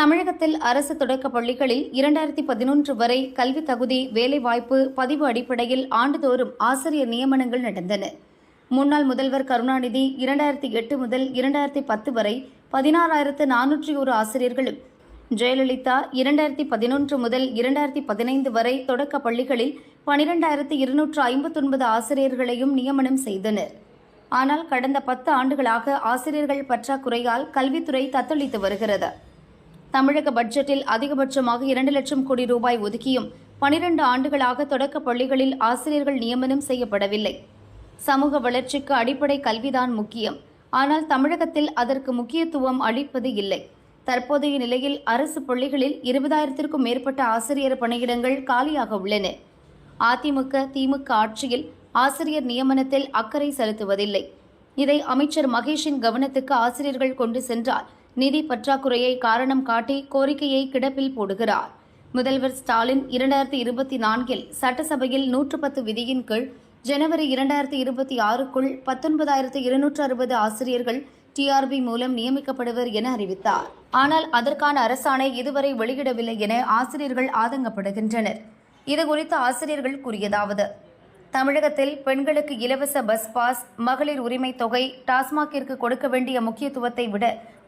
தமிழகத்தில் அரசு தொடக்க பள்ளிகளில் இரண்டாயிரத்தி பதினொன்று வரை கல்வி தகுதி வேலைவாய்ப்பு பதிவு அடிப்படையில் ஆண்டுதோறும் ஆசிரியர் நியமனங்கள் நடந்தன. முன்னாள் முதல்வர் கருணாநிதி இரண்டாயிரத்தி எட்டு முதல் இரண்டாயிரத்தி பத்து வரை பதினாறாயிரத்து நானூற்றி ஒரு ஆசிரியர்களும் ஜெயலலிதா இரண்டாயிரத்தி பதினொன்று முதல் இரண்டாயிரத்தி பதினைந்து வரை தொடக்க பள்ளிகளில் பனிரெண்டாயிரத்து இருநூற்று ஐம்பத்தொன்பது ஆசிரியர்களையும் நியமனம் செய்தனர். ஆனால் கடந்த பத்து ஆண்டுகளாக ஆசிரியர்கள் பற்றாக்குறையால் கல்வித்துறை தத்தளித்து வருகிறது. தமிழக பட்ஜெட்டில் அதிகபட்சமாக இரண்டு லட்சம் கோடி ரூபாய் ஒதுக்கியும் பனிரண்டு ஆண்டுகளாக தொடக்க பள்ளிகளில் ஆசிரியர்கள் நியமனம் செய்யப்படவில்லை. சமூக வளர்ச்சிக்கு அடிப்படை கல்விதான் முக்கியம். ஆனால் தமிழகத்தில் அதற்கு முக்கியத்துவம் அளிப்பது இல்லை. தற்போதைய நிலையில் அரசு பள்ளிகளில் இருபதாயிரத்திற்கும் மேற்பட்ட ஆசிரியர் பணியிடங்கள் காலியாக உள்ளன. அதிமுக திமுக ஆட்சியில் ஆசிரியர் நியமனத்தில் அக்கறை செலுத்துவதில்லை. இதை அமைச்சர் மகேஷின் கவனத்துக்கு ஆசிரியர்கள் கொண்டு சென்றால் நிதி பற்றாக்குறையை காரணம் காட்டி கோரிக்கையை கிடப்பில் போடுகிறார். முதல்வர் ஸ்டாலின் இரண்டாயிரத்தி இருபத்தி நான்கில் சட்டசபையில் நூற்று பத்து விதியின் கீழ் ஜனவரி இரண்டாயிரத்தி இருபத்தி ஆறுக்குள் பத்தொன்பதாயிரத்து இருநூற்று அறுபது ஆசிரியர்கள் டிஆர்பி மூலம் நியமிக்கப்படுவர் என அறிவித்தார். ஆனால் அதற்கான அரசாணை இதுவரை வெளியிடவில்லை என ஆசிரியர்கள் ஆதங்கப்படுகின்றனர். இதுகுறித்து ஆசிரியர்கள் கூறியதாவது தமிழகத்தில் பெண்களுக்கு இலவச பஸ் பாஸ் மகளிர் உரிமை தொகை டாஸ்மாகிற்கு கொடுக்க வேண்டிய முக்கியத்துவத்தை விட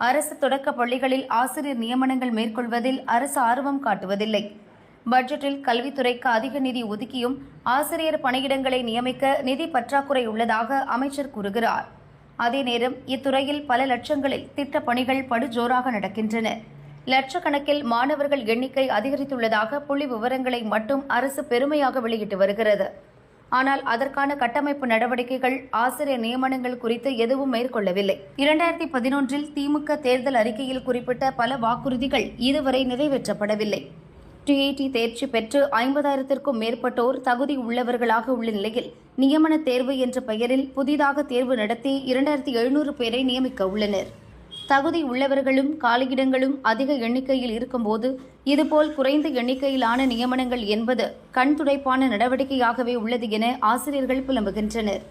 அரசு தொடக்க பள்ளிகளில் ஆசிரியர் நியமனங்கள் மேற்கொள்வதில் அரசு ஆர்வம் காட்டுவதில்லை. பட்ஜெட்டில் கல்வித்துறைக்கு அதிக நிதி ஒதுக்கியும் ஆசிரியர் பணியிடங்களை நியமிக்க நிதி பற்றாக்குறை உள்ளதாக அமைச்சர் கூறுகிறார். அதே நேரம் இத்துறையில் பல லட்சங்களில் திட்ட பணிகள் படுஜோராக நடக்கின்றன. லட்சக்கணக்கில் மாணவர்கள் எண்ணிக்கை அதிகரித்துள்ளதாக புள்ளி விவரங்களை மட்டும் அரசு பெருமையாக வெளியிட்டு வருகிறது. ஆனால் அதற்கான கட்டமைப்பு நடவடிக்கைகள் ஆசிரியர் நியமனங்கள் குறித்து எதுவும் மேற்கொள்ளவில்லை. இரண்டாயிரத்தி பதினொன்றில் திமுக தேர்தல் அறிக்கையில் குறிப்பிட்ட பல வாக்குறுதிகள் இதுவரை நிறைவேற்றப்படவில்லை. டிஐடி தேர்ச்சி பெற்று ஐம்பதாயிரத்திற்கும் மேற்பட்டோர் தகுதி உள்ளவர்களாக உள்ள நிலையில் நியமன தேர்வு என்ற பெயரில் புதிதாக தேர்வு நடத்தி இரண்டாயிரத்தி எழுநூறு பேரை நியமிக்க உள்ளனர். தகுதி உள்ளவர்களும் காலியிடங்களும் அதிக எண்ணிக்கையில் இருக்கும்போது இதுபோல் குறைந்த எண்ணிக்கையிலான நியமனங்கள் என்பது கண் துடைப்பான நடவடிக்கையாகவே உள்ளது என ஆசிரியர்கள் புலம்புகின்றனர்.